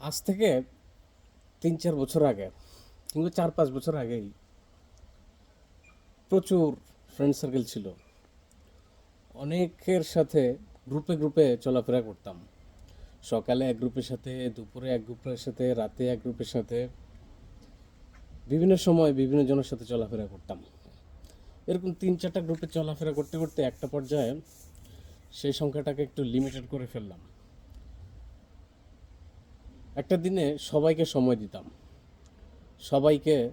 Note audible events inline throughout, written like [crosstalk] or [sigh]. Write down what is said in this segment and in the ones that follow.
আজ থেকে তিন চার বছর আগে কিংবা চার পাঁচ বছর আগেই প্রচুর ফ্রেন্ড সার্কেল ছিল। অনেকের সাথে গ্রুপে গ্রুপে চলাফেরা করতাম। সকালে এক গ্রুপের সাথে, দুপুরে এক গ্রুপের সাথে, রাতে এক গ্রুপের সাথে বিভিন্ন সময় বিভিন্ন জনের সাথে চলাফেরা করতাম। এরকম তিন চারটা গ্রুপে চলাফেরা করতে করতে একটা পর্যায়ে সেই সংখ্যাটাকে একটু লিমিটেড করে ফেললাম। একটা দিনে সবাইকে সময় দিতাম। সবাইকে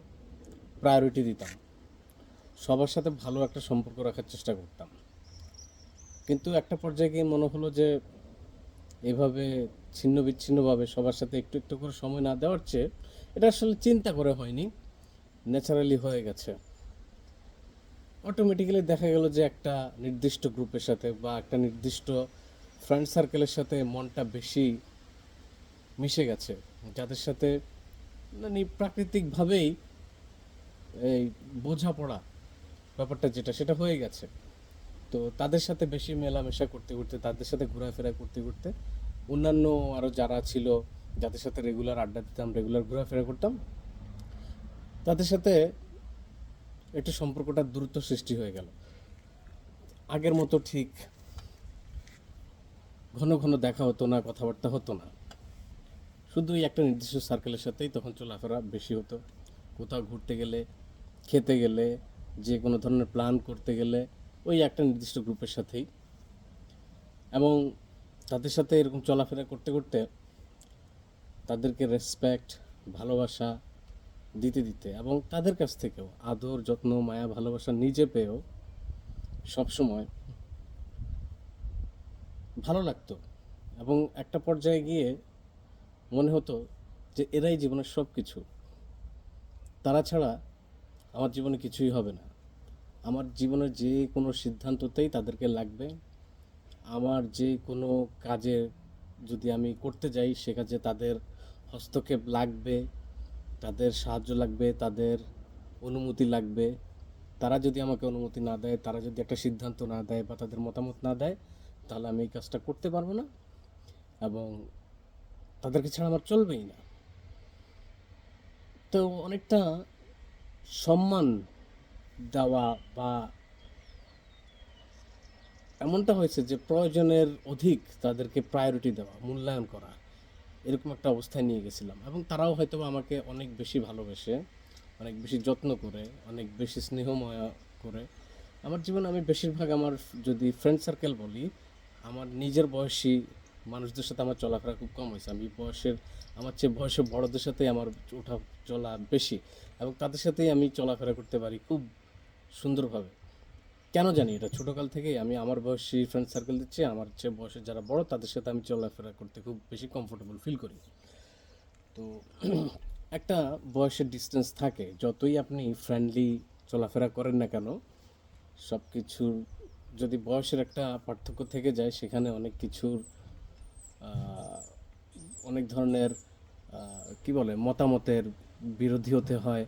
প্রায়োরিটি দিতাম। সবার সাথে ভালো একটা সম্পর্ক রাখার চেষ্টা করতাম। কিন্তু একটা পর্যায়ে গিয়ে মনে হলো যে, এভাবে ছিন্ন বিচ্ছিন্নভাবে সবার সাথে একটু একটু করে সময় না দেওয়ার চেয়ে এটা আসলে চিন্তা করে হয়নি। ন্যাচারালি হয়ে গেছে। অটোমেটিক্যালি দেখা গেল যে একটা নির্দিষ্ট গ্রুপের সাথে বা একটা নির্দিষ্ট ফ্রেন্ড সার্কেলের সাথে মনটা বেশি মিশে গেছে। যাদের সাথে মানে প্রাকৃতিকভাবেই এই বোঝাপড়া ব্যাপারটা যেটা, সেটা হয়ে গেছে। তো তাদের সাথে বেশি মেলামেশা করতে করতে, তাদের সাথে ঘোরাফেরা করতে করতে অন্যান্য আরও যারা ছিল, যাদের সাথে রেগুলার আড্ডা দিতাম রেগুলার ঘোরাফেরা করতাম, তাদের সাথে একটু সম্পর্কটা দ্রুত সৃষ্টি হয়ে গেল। আগের মতো ঠিক ঘন ঘন দেখা হতো না, কথাবার্তা হতো না। শুধু ওই একটা নির্দিষ্ট সার্কেলের সাথেই তখন চলাফেরা বেশি হতো। কোথাও ঘুরতে গেলে, খেতে গেলে, যে কোনো ধরনের প্ল্যান করতে গেলে ওই একটা নির্দিষ্ট গ্রুপের সাথেই। এবং তাদের সাথে এরকম চলাফেরা করতে করতে তাদেরকে রেসপেক্ট ভালোবাসা দিতে দিতে এবং তাদের কাছ থেকেও আদর, যত্ন, মায়া, ভালোবাসা নিজে পেয়েও সবসময় ভালো লাগতো। এবং একটা পর্যায়ে গিয়ে মনে হতো যে এরাই জীবনের সব কিছু তারা ছাড়া আমার জীবনে কিছুই হবে না। আমার জীবনের যে কোনো সিদ্ধান্ততেই তাদেরকে লাগবে। আমার যে কোনো কাজে যদি আমি করতে যাই, সে কাজে তাদের হস্তক্ষেপ লাগবে, তাদের সাহায্য লাগবে, তাদের অনুমতি লাগবে। তারা যদি আমাকে অনুমতি না দেয়, তারা যদি একটা সিদ্ধান্ত না দেয় বা তাদের মতামত না দেয়, তাহলে আমি এই কাজটা করতে পারব না। এবং তাদেরকে ছাড়া আমার চলবেই না। তো অনেকটা সম্মান দেওয়া বা এমনটা হয়েছে যে প্রয়োজনের অধিক তাদেরকে প্রায়োরিটি দেওয়া, মূল্যায়ন করা, এরকম একটা অবস্থায় নিয়ে গেছিলাম। এবং তারাও হয়তো আমাকে অনেক বেশি ভালোবেসে, অনেক বেশি যত্ন করে, অনেক বেশি স্নেহময় করে। আমার জীবনে আমি বেশিরভাগ আমার যদি ফ্রেন্ড সার্কেল বলি, আমার নিজের বয়সী মানুষদের সাথে আমার চলাফেরা খুব কম হয়েছে। আমি বয়সের, আমার চেয়ে বয়সে বড়দের সাথে আমার ওঠা চলা বেশি এবং তাদের সাথেই আমি চলাফেরা করতে পারি খুব সুন্দরভাবে। কেন জানি এটা? ছোটোকাল থেকেই আমি আমার বয়সী ফ্রেন্ড সার্কেল দিচ্ছি আমার চেয়ে বয়সে যারা বড়, তাদের সাথে আমি চলাফেরা করতে খুব বেশি কমফোর্টেবল ফিল করি। তো [clears throat] একটা বয়সের ডিস্টেন্স থাকে, যতই আপনি ফ্রেন্ডলি চলাফেরা করেন না কেন সব কিছুর যদি বয়সের একটা পার্থক্য থেকে যায়, সেখানে অনেক কিছুর অনেক ধরনের কি বলে, মতামতের বিরোধী হতে হয়,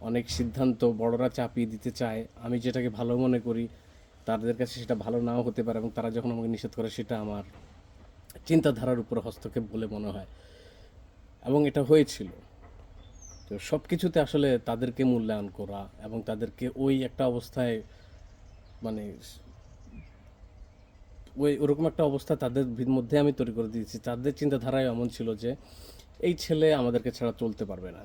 অনেক সিদ্ধান্ত বড়রা চাপিয়ে দিতে চায়। আমি যেটাকে ভালো মনে করি, তাদের কাছে সেটা ভালো নাও হতে পারে এবং তারা যখন আমাকে নিষেধ করে, সেটা আমার চিন্তাধারার উপর হস্তক্ষেপ বলে মনে হয়। এবং এটা হয়েছিল। তো সব কিছুতে আসলে তাদেরকে মূল্যায়ন করা এবং তাদেরকে ওই একটা অবস্থায় মানে ওই ওরকম একটা অবস্থা তাদের মধ্যে আমি তৈরি করে দিয়েছি। তাদের চিন্তাধারায় এমন ছিল যে, এই ছেলে আমাদেরকে ছাড়া চলতে পারবে না।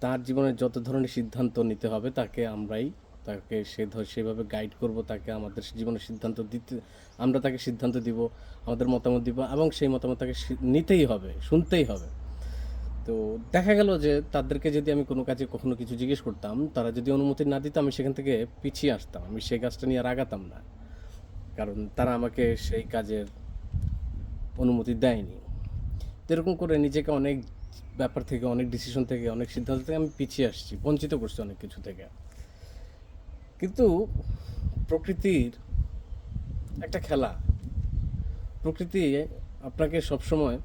তার জীবনে যত ধরনের সিদ্ধান্ত নিতে হবে, তাকে আমরাই, তাকে সে ধ- সেভাবে গাইড করব, তাকে আমাদের জীবনের সিদ্ধান্ত দিতে, আমরা তাকে সিদ্ধান্ত দিব, আমাদের মতামত দিব এবং সেই মতামত তাকে নিতেই হবে, শুনতেই হবে। তো দেখা গেল যে, তাদেরকে যদি আমি কোনো কাজে কখনো কিছু জিজ্ঞেস করতাম, তারা যদি অনুমতি না দিত, আমি সেখান থেকে পিছিয়ে আসতাম। আমি সেই কাজটা নিয়ে আর আগাতাম না। কারণ তারা আমাকে সেই কাজের অনুমতি দেয়নি। এরকম করে নিজেকে অনেক ব্যাপার থেকে, অনেক ডিসিশন থেকে, অনেক সিদ্ধান্ত থেকে আমি পিছিয়ে আসছি, বঞ্চিত করছি অনেক কিছু থেকে। কিন্তু প্রকৃতির একটা খেলা। প্রকৃতি আপনাকে সবসময়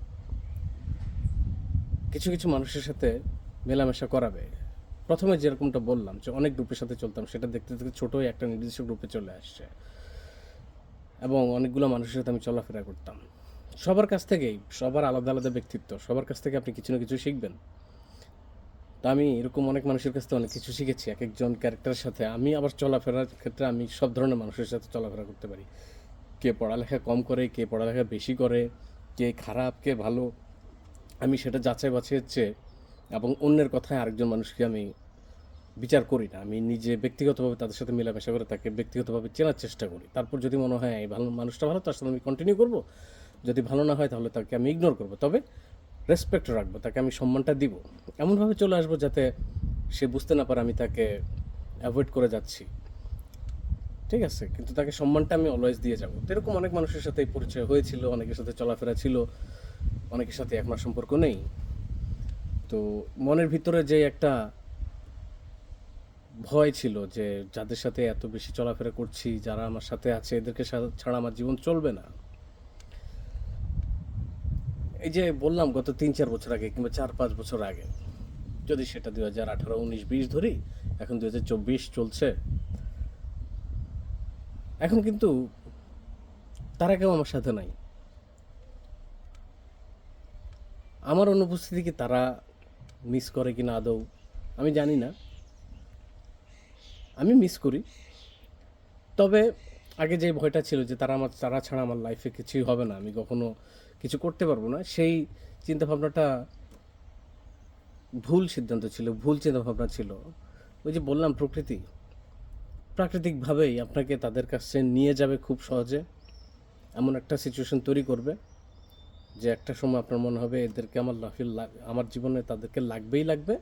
কিছু কিছু মানুষের সাথে মেলামেশা করাবে। প্রথমে যেরকমটা বললাম যে অনেক গ্রুপের সাথে চলতাম, সেটা দেখতে দেখতে ছোটোই একটা নির্দিষ্ট গ্রুপে চলে আসছে। এবং অনেকগুলো মানুষের সাথে আমি চলাফেরা করতাম। সবার কাছ থেকেই, সবার আলাদা আলাদা ব্যক্তিত্ব, সবার কাছ থেকে আপনি কিছু না কিছু শিখবেন। তো আমি এরকম অনেক মানুষের কাছ থেকে অনেক কিছু শিখেছি, এক একজন ক্যারেক্টারের সাথে। আমি আবার চলাফেরার ক্ষেত্রে আমি সব ধরনের মানুষের সাথে চলাফেরা করতে পারি। কে পড়ালেখা কম করে, কে পড়ালেখা বেশি করে, কে খারাপ, কে ভালো, আমি সেটা যাচাই বাছাই হচ্ছে এবং অন্যের কথায় আরেকজন মানুষকে আমি বিচার করি না। আমি নিজে ব্যক্তিগতভাবে তাদের সাথে মেলামেশা করে তাকে ব্যক্তিগতভাবে চেনার চেষ্টা করি। তারপর যদি মনে হয়, এই ভালো মানুষটা ভালো, তার সাথে আমি কন্টিনিউ করব। যদি ভালো না হয়, তাহলে তাকে আমি ইগনোর করব। তবে রেসপেক্ট রাখব, তাকে আমি সম্মানটা দিব। এমনভাবে চলে আসব যাতে সে বুঝতে না পারে আমি তাকে অ্যাভয়েড করে যাচ্ছি। ঠিক আছে? কিন্তু তাকে সম্মানটা আমি অলওয়েজ দিয়ে যাব। এরকম অনেক মানুষের সাথে পরিচয় হয়েছিল, অনেকের সাথে চলাফেরা ছিল, অনেকের সাথে এখন সম্পর্ক নেই। তো মনের ভিতরে যে একটা ভয় ছিল যে যাদের সাথে এত বেশি চলাফেরা করছি, যারা আমার সাথে আছে, এদেরকে ছাড়া আমার জীবন চলবে না। এই যে বললাম গত তিন চার বছর আগে কিংবা চার পাঁচ বছর আগে, যদি সেটা দুই হাজার আঠারো, উনিশ, বিশ ধরি, এখন দুই হাজার চব্বিশ চলছে। এখন কিন্তু তারা কেউ আমার সাথে নাই। আমার অনুপস্থিতি কি তারা মিস করে কিনা আদৌ, আমি জানি না। আমি মিস করি। তবে আগে যে ভয়টা ছিল যে তারা আমার, তারা ছাড়া আমার লাইফে কিছুই হবে না, আমি কখনো কিছু করতে পারব না, সেই চিন্তাভাবনাটা ভুল সিদ্ধান্ত ছিল, ভুল চিন্তাভাবনা ছিল। ওই যে বললাম প্রকৃতি, প্রাকৃতিকভাবেই আপনাকে তাদের কাছে নিয়ে যাবে খুব সহজে। এমন একটা সিচুয়েশন তৈরি করবে, যে একটা সময় আপনার মনে হবে এদেরকে আমার লাফিল আমার জীবনে তাদেরকে লাগবেই লাগবে।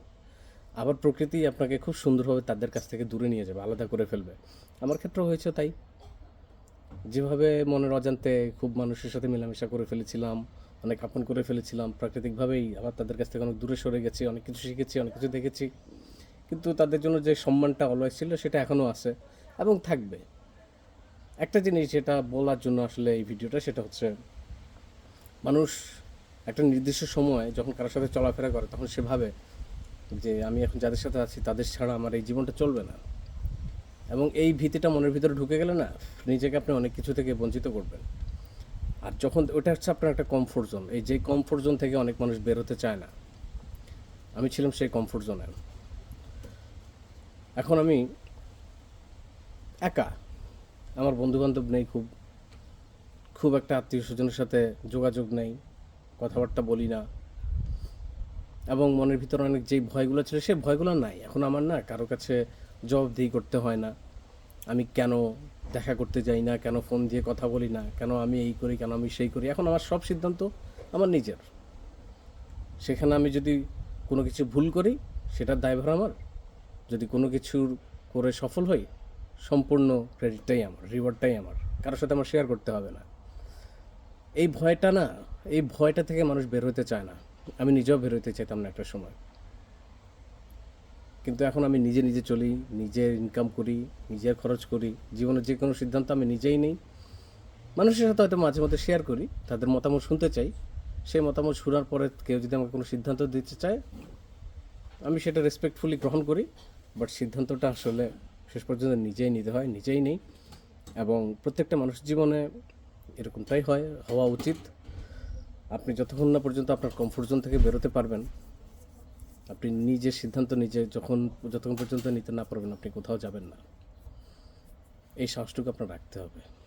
আবার প্রকৃতি আপনাকে খুব সুন্দরভাবে তাদের কাছ থেকে দূরে নিয়ে যাবে, আলাদা করে ফেলবে। আমার ক্ষেত্রেও হয়েছে তাই। যেভাবে মনের অজান্তে খুব মানুষের সাথে মেলামেশা করে ফেলেছিলাম, অনেক আপন করে ফেলেছিলাম, প্রাকৃতিকভাবেই আবার তাদের কাছ থেকে অনেক দূরে সরে গেছি, অনেক কিছু শিখেছি, অনেক কিছু দেখেছি। কিন্তু তাদের জন্য যে সম্মানটা অলওয়েজ ছিল সেটা এখনও আছে এবং থাকবে। একটা জিনিস যেটা বলার জন্য আসলে এই ভিডিওটা সেটা হচ্ছে, মানুষ একটা নির্দিষ্ট সময় যখন কারোর সাথে চলাফেরা করে তখন সে ভাবে যে আমি এখন যাদের সাথে আছি, তাদের ছাড়া আমার এই জীবনটা চলবে না। এবং এই ভীতিটা মনের ভিতরে ঢুকে গেলে না, নিজেকে আপনি অনেক কিছু থেকে বঞ্চিত করবেন। আর যখন ওটা হচ্ছে আপনার একটা কমফোর্ট জোন এই যে কমফোর্ট জোন থেকে অনেক মানুষ বেরোতে চায় না। আমি ছিলাম সেই কমফোর্ট জোনে এখন আমি একা। আমার বন্ধু বান্ধব নেই খুব। খুব একটা আত্মীয় স্বজনের সাথে যোগাযোগ নেই। কথাবার্তা বলি না। এবং মনের ভিতরে অনেক যেই ভয়গুলো ছিল সেই ভয়গুলো নাই। এখন আমার না কারও কাছে জবাবদিহি করতে হয় না। আমি কেন দেখা করতে যাই না? কেন ফোন দিয়ে কথা বলি না? কেন আমি এই করি, কেন আমি সেই করি? এখন আমার সব সিদ্ধান্ত আমার নিজের। সেখানে আমি যদি কোনো কিছু ভুল করি, সেটার দায়ভার আমার। যদি কোনো কিছুর করে সফল হই, সম্পূর্ণ ক্রেডিটটাই আমার রিওয়ার্ডটাই আমার। কারোর সাথে আমার শেয়ার করতে হবে না। এই ভয়টা না, এই ভয়টা থেকে মানুষ বের হতে চায় না। আমি নিজেও বেরোতে চাইতাম না একটা সময়। কিন্তু এখন আমি নিজে নিজে চলি, নিজে ইনকাম করি নিজের খরচ করি জীবনের যে কোনো সিদ্ধান্ত আমি নিজেই নেই। মানুষের সাথে হয়তো মাঝে মধ্যে শেয়ার করি, তাদের মতামত শুনতে চাই। সেই মতামত শোনার পরে কেউ যদি আমাকে কোনো সিদ্ধান্ত দিতে চায়, আমি সেটা রেসপেক্টফুলি গ্রহণ করি। বাট সিদ্ধান্তটা আসলে শেষ পর্যন্ত নিজেই নিতে হয়, নিজেই নেই। এবং প্রত্যেকটা মানুষের জীবনে এরকমটাই হয়, হওয়া উচিত। আপনি যতক্ষণ না পর্যন্ত আপনার কমফোর্ট জোন থেকে বেরোতে পারবেন, আপনি নিজের সিদ্ধান্ত নিজে যখন, যতক্ষণ পর্যন্ত নিতে না পারবেন, আপনি কোথাও যাবেন না। এই সাহসটুকু আপনার রাখতে হবে।